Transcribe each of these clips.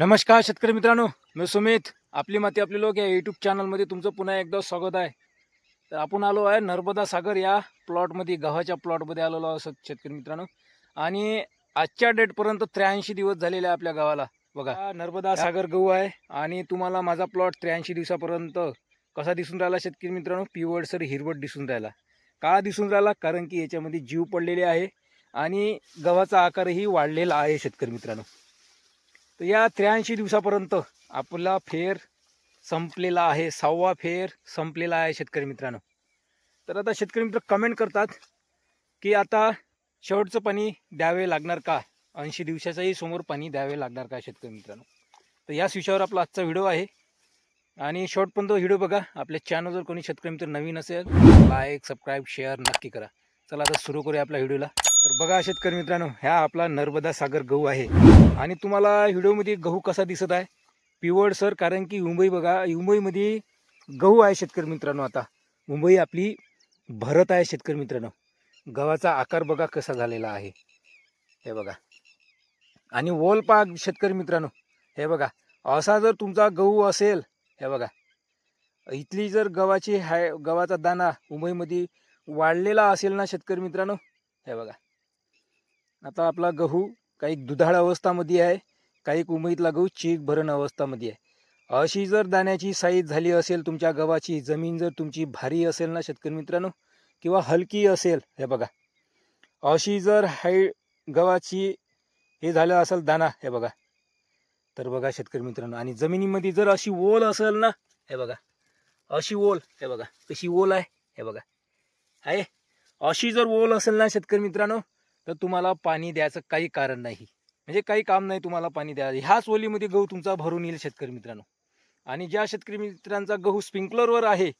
नमस्कार शेतकरी मित्रांनो मी सुमित. आपली माती आपले लोक या यूट्यूब चॅनलमध्ये तुमचं पुन्हा एकदा स्वागत आहे. तर आपण आलो आहे नर्मदा सागर या प्लॉटमध्ये गव्हाच्या प्लॉटमध्ये आलेलो आहोत शेतकरी मित्रांनो. आणि आजच्या डेटपर्यंत त्र्याऐंशी दिवस झालेले आहे आपल्या गावाला. बघा नर्मदा सागर गहू आहे आणि तुम्हाला माझा प्लॉट त्र्याऐंशी दिवसापर्यंत कसा दिसून राहिला शेतकरी मित्रांनो? पिवळ सर हिरवट दिसून राहिला. का दिसून राहिला कारण की याच्यामध्ये जीव पडलेले आहे आणि गव्हाचा आकारही वाढलेला आहे शेतकरी मित्रांनो. तर या त्र्याऐंशी दिवसापर्यंत आपला फेर संपलेला आहे सहावा फेर संपलेला आहे शेतकरी मित्रांनो. तर आता शेतकरी मित्र कमेंट करतात की आता शेवटचं पाणी द्यावे लागणार का? ऐंशी दिवसाचंही समोर पाणी द्यावे लागणार का शेतकरी मित्रांनो? तर याच विषयावर आपला आजचा व्हिडिओ आहे. आणि शॉर्टपर्यंत व्हिडिओ बघा. आपल्या चॅनल जर कोणी शेतकरी मित्र नवीन असेल लाईक सबस्क्राईब शेअर नक्की करा. चला आता सुरू करूया आपल्या व्हिडिओला. बघा शेतकरी मित्रांनो ह्या आपला नर्मदा सागर गहू आहे. आणि तुम्हाला व्हिडिओमध्ये गहू कसा दिसत आहे? पिवळ सर कारण की मुंबई बघा मुंबईमध्ये गहू आहे शेतकरी मित्रांनो आता. मुंबई आपली भरत आहे शेतकरी मित्रांनो. गव्हाचा आकार बघा कसा झालेला आहे. हे बघा. आणि वोल पाक शेतकरी मित्रांनो हे बघा. असा जर तुमचा गहू असेल हे बघा. इथली जर गव्हाची हाय गव्हाचा दाणा मुंबईमध्ये वाढलेला असेल ना शेतकरी मित्रांनो हे बघा. आता आपला गहू काही दुधाळ अवस्थामध्ये आहे काही उमईतला गहू चीक भरण अवस्थामध्ये आहे. अशी जर दाण्याची साईज झाली असेल तुमच्या गव्हाची जमीन जर तुमची भारी असेल ना शेतकरी मित्रांनो किंवा हलकी असेल हे बघा. अशी जर हाय गव्हाची हे झालं असेल दाना हे बघा. तर बघा शेतकरी मित्रांनो आणि जमिनीमध्ये जर अशी ओल असेल ना हे बघा. अशी ओल हे बघा. कशी ओल आहे हे बघा. आहे? अशी जर ओल असेल ना शेतकरी मित्रांनो तर तुम्हाला पाणी द्यायचं काही कारण नाही. म्हणजे काही काम नाही तुम्हाला पाणी द्यायचं. ह्याच ओलीमध्ये गहू तुमचा भरून येईल शेतकरी मित्रांनो. आणि ज्या शेतकरी मित्रांचा गहू स्प्रिंकलरवर आहे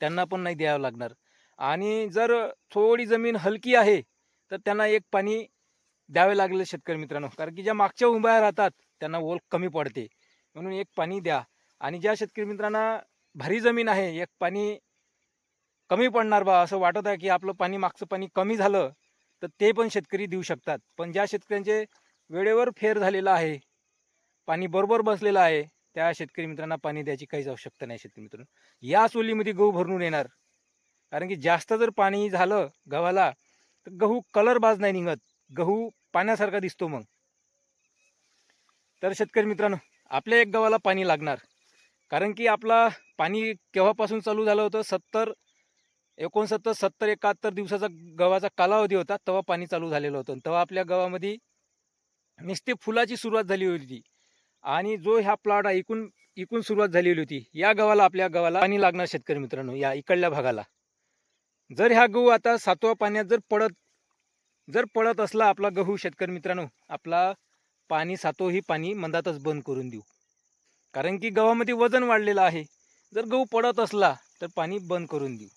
त्यांना पण नाही द्यावं लागणार. आणि जर थोडी जमीन हलकी आहे तर त्यांना एक पाणी द्यावे लागले शेतकरी मित्रांनो. कारण की ज्या मागच्या उंबाया राहतात त्यांना ओल कमी पडते. म्हणून एक पाणी द्या. आणि ज्या शेतकरी मित्रांना भारी जमीन आहे एक पाणी कमी पडणार बा. असं वाटत आहे की आपलं पाणी मागचं पाणी कमी झालं तर ते पण शेतकरी देऊ शकतात. पण ज्या शेतकऱ्यांचे वेळेवर फेर झालेला आहे पाणी बरोबर बसलेलं आहे त्या शेतकरी मित्रांना पाणी द्यायची काहीच आवश्यकता नाही शेतकरी मित्रांनो. या चोलीमध्ये गहू भरून येणार. कारण की जास्त जर पाणी झालं गव्हाला तर गहू कलर बाज नाही निघत. गहू पाण्यासारखा दिसतो मग. तर शेतकरी मित्रांनो आपल्या एक गव्हाला पाणी लागणार. कारण की आपला पाणी केव्हापासून चालू झालं होतं? सत्तर एकोणसत्तर सत्तर एकाहत्तर दिवसाचा गव्हाचा कालावधी होता तेव्हा पाणी चालू झालेलं होतं. तेव्हा आपल्या गव्हामध्ये नुसते फुलाची सुरुवात झाली होती. आणि जो ह्या प्लॉट आहे इकून इकून सुरुवात झालेली होती या गव्हाला आपल्या गव्हाला पाणी लागणार शेतकरी मित्रांनो या इकडल्या भागाला. जर ह्या गहू आता सातवा पाण्यात जर पडत जर पडत असला आपला गहू शेतकरी मित्रांनो आपला पाणी सातोही पाणी मंदातच बंद करून देऊ. कारण की गव्हामध्ये वजन वाढलेलं आहे. जर गहू पडत असला तर पाणी बंद करून देऊ.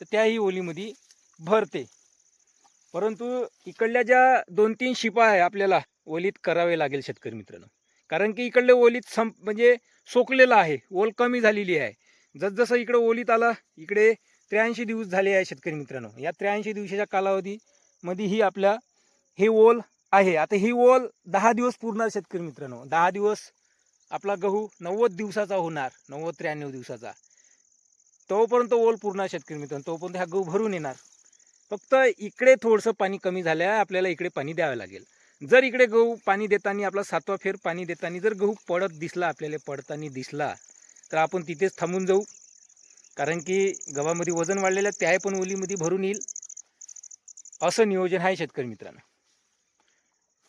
तर त्याही ओलीमध्ये भरते. परंतु इकडल्या ज्या दोन तीन शिपा आहे आपल्याला ओलीत करावे लागेल शेतकरी मित्रांनो. कारण की इकडले ओलीत संप म्हणजे सोकलेलं आहे ओल कमी झालेली आहे. जसजसं इकडं ओलीत आला इकडे त्र्याऐंशी दिवस झाले आहे शेतकरी मित्रांनो. या त्र्याऐंशी दिवसाच्या कालावधीमध्ये ही आपल्या हे ओल आहे. आता ही ओल दहा दिवस पुरणार शेतकरी मित्रांनो. दहा दिवस आपला गहू नव्वद दिवसाचा होणार नव्वद त्र्याण्णव दिवसाचा. तोपर्यंत ओल पूर्ण शेतकरी मित्रांनो. तोपर्यंत हा गहू भरून येणार. फक्त इकडे थोडंसं पाणी कमी झालं आहे आपल्याला इकडे पाणी द्यावं लागेल. जर इकडे गहू पाणी देताना आपला सातवा फेर पाणी देताना जर गहू पडत दिसला आपल्याला पडताना दिसला तर आपण तिथेच थांबून जाऊ. कारण की गव्हामध्ये वजन वाढलेलं आहे त्याही पण ओलीमध्ये भरून येईल. असं नियोजन आहे शेतकरी मित्रांनो.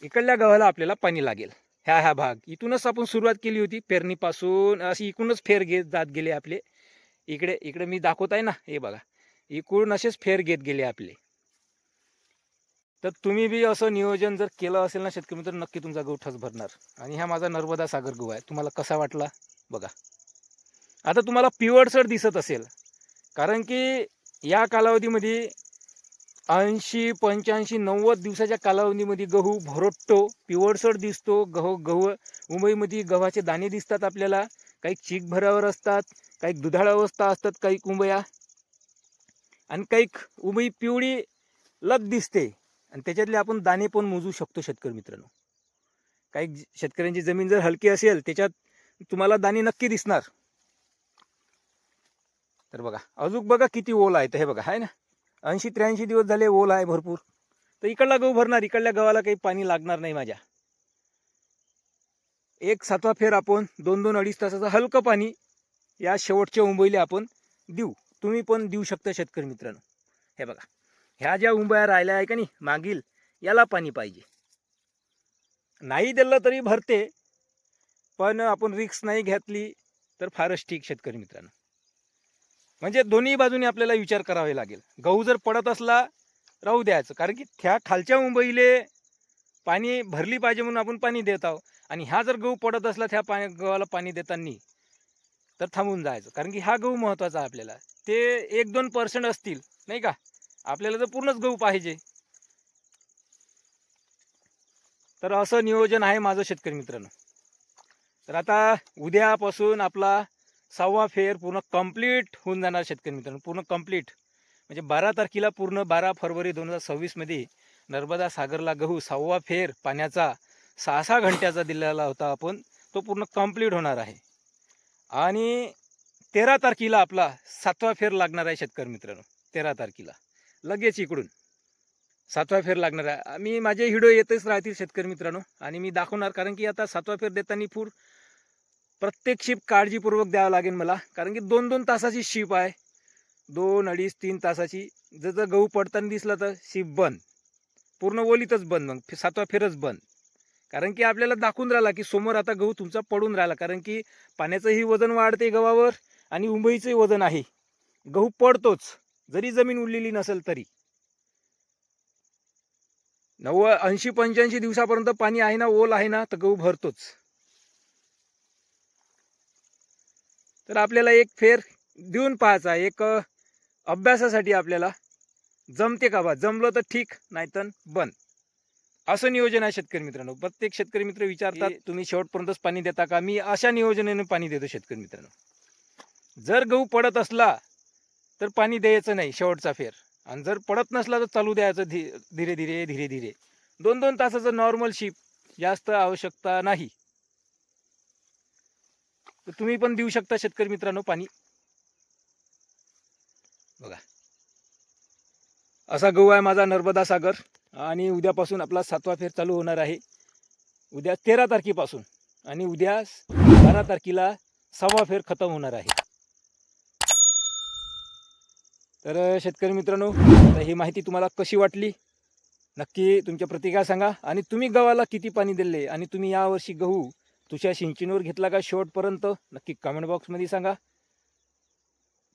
इकडल्या गव्हाला आपल्याला पाणी लागेल. ह्या ह्या भाग. इथूनच आपण सुरुवात केली होती पेरणीपासून. अशी इकडूनच फेर घेत जात गेले आपले. इकडे इकडे मी दाखवत आहे ना हे बघा. इकडून असेच फेर घेत गेले आपले. तर तुम्ही बी असं नियोजन जर केलं असेल ना शेतकरी तर नक्की तुमचा गहू ठस भरणार. आणि हा माझा नर्मदा सागर गहू आहे. तुम्हाला कसा वाटला? बघा. आता तुम्हाला पिवळसर दिसत असेल. कारण की या कालावधीमध्ये ऐंशी पंच्याऐंशी नव्वद दिवसाच्या कालावधीमध्ये गहू भरटतो. पिवळसर दिसतो. गहू गहू मुंबईमध्ये गव्हाचे दाणे दिसतात आपल्याला. काही चीक भरावर असतात काही दुधाळ अवस्था असतात काही कुंबया. आणि काही उभी पिवळी लग दिसते. आणि त्याच्यातले आपण दाणे पण मोजू शकतो शेतकरी मित्रांनो. काही शेतकऱ्यांची जमीन जर हलकी असेल त्याच्यात तुम्हाला दाणे नक्की दिसणार. तर बघा अजून बघा किती ओल आहे तर हे बघा आहे ना. ऐंशी त्र्याऐंशी दिवस झाले ओल आहे भरपूर. तर इकडला गहू भरणार इकडल्या गव्हाला काही पाणी लागणार नाही माझ्या. एक सातवा फेर आपण दोन दोन अडीच तासाचं हलकं पाणी या शेवटच्या उंबईला आपण देऊ. तुम्ही पण देऊ शकता शेतकरी मित्रांनो. हे बघा ह्या ज्या उंबया राहिल्या आहे का नाही मागील याला पाणी पाहिजे. नाही दिलं तरी भरते पण आपण रिक्स नाही घेतली तर फारच ठीक शेतकरी मित्रांनो. म्हणजे दोन्ही बाजूने आपल्याला विचार करावे लागेल. गहू जर पडत असला राहू द्यायचं. कारण की त्या खालच्या मुंबईले पाणी भरली पाहिजे म्हणून आपण पाणी देत आहोत. आणि ह्या जर गहू पडत असला त्या पाणी गव्हाला पाणी देताना तर थांबून जायचं. कारण की हा गहू महत्त्वाचा आहे आपल्याला. ते एक दोन पर्सेंट असतील नाही का? आपल्याला तर पूर्णच गहू पाहिजे. तर असं नियोजन आहे माझं शेतकरी मित्रांनो. तर आता उद्यापासून आपला सहावा फेर पूर्ण कंप्लीट होऊन जाणार शेतकरी मित्रांनो. पूर्ण कंप्लीट म्हणजे बारा तारखेला पूर्ण बारा फरवरी दोन हजार सव्वीसमध्ये नर्मदा सागरला गहू सहावा फेर पाण्याचा सहा सहा घंट्याचा दिलेला होता आपण. तो पूर्ण कंप्लीट होणार आहे. आणि तेरा तारखेला आपला सातवा फेर लागणार आहे शेतकरी मित्रांनो. तेरा तारखेला. लगेच इकडून. सातवा फेर लागणार आहे. मी माझे व्हिडिओ येतच राहतील शेतकरी मित्रांनो. आणि मी दाखवणार कारण की आता सातवा फेर देताना पूर प्रत्येक शिप काळजीपूर्वक द्यावं लागेल मला. कारण की दोन दोन तासाची शिप आहे. दोन अडीच तीन तासाची. जर जर गहू पडताना दिसला तर शिप बंद. पूर्ण ओलीतच बंद मग सातवा फेरच बंद. कारण की आपल्याला दाखवून राहिला की समोर आता गहू तुमचा पडून राहिला. कारण की पाण्याचंही वजन वाढते गव्हावर आणि उंबईचंही वजन आहे. गहू पडतोच जरी जमीन उरलेली नसेल तरी. नव्वद ऐंशी पंच्याऐंशी दिवसापर्यंत पाणी आहे ना ओल आहे ना तर गहू भरतोच. तर आपल्याला एक फेर देऊन पाहायचा एक अभ्यासासाठी आपल्याला जमते का बा? जमलं तर ठीक नाहीतर बंद. असं नियोजन आहे शेतकरी मित्रांनो. प्रत्येक शेतकरी मित्र विचारतात तुम्ही शेवटपर्यंतच पाणी देता का? मी अशा नियोजनाने पाणी देतो शेतकरी मित्रांनो. जर गहू पडत असला तर पाणी द्यायचं नाही शेवटचा फेर. आणि जर पडत नसला तर चालू द्यायचं धी धीरे धीरे धीरे धीरे. दोन दोन तासाचं नॉर्मल शिप जास्त आवश्यकता नाही. तर तुम्ही पण देऊ शकता शेतकरी मित्रांनो पाणी. असा गहू आहे माझा नर्मदा सागर. आणि उद्यापासून आपला सातवा फेर चालू होणार आहे. उद्या तेरा तारखेपासून. आणि उद्या बारा तारखेला सहावा फेर खतम होणार आहे. तर शेतकरी मित्रांनो ही माहिती तुम्हाला कशी वाटली? नक्की तुमच्या प्रतिक्रिया सांगा. आणि तुम्ही गव्हाला किती पाणी दिले आणि तुम्ही यावर्षी गहू तुझ्या सिंचनवर घेतला का शेवटपर्यंत? नक्की कमेंट बॉक्समध्ये सांगा.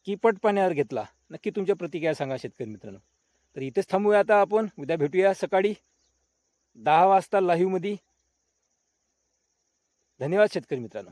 की पट पाण्यावर घेतला. नक्की तुमच्या प्रतिक्रिया सांगा शेतकरी मित्रांनो. तर इथेच थांबूया आता आपण. उद्या भेटूया सकाळी दहा वाजता लाईव्हमध्ये धन्यवाद शेतकरी मित्रांनो.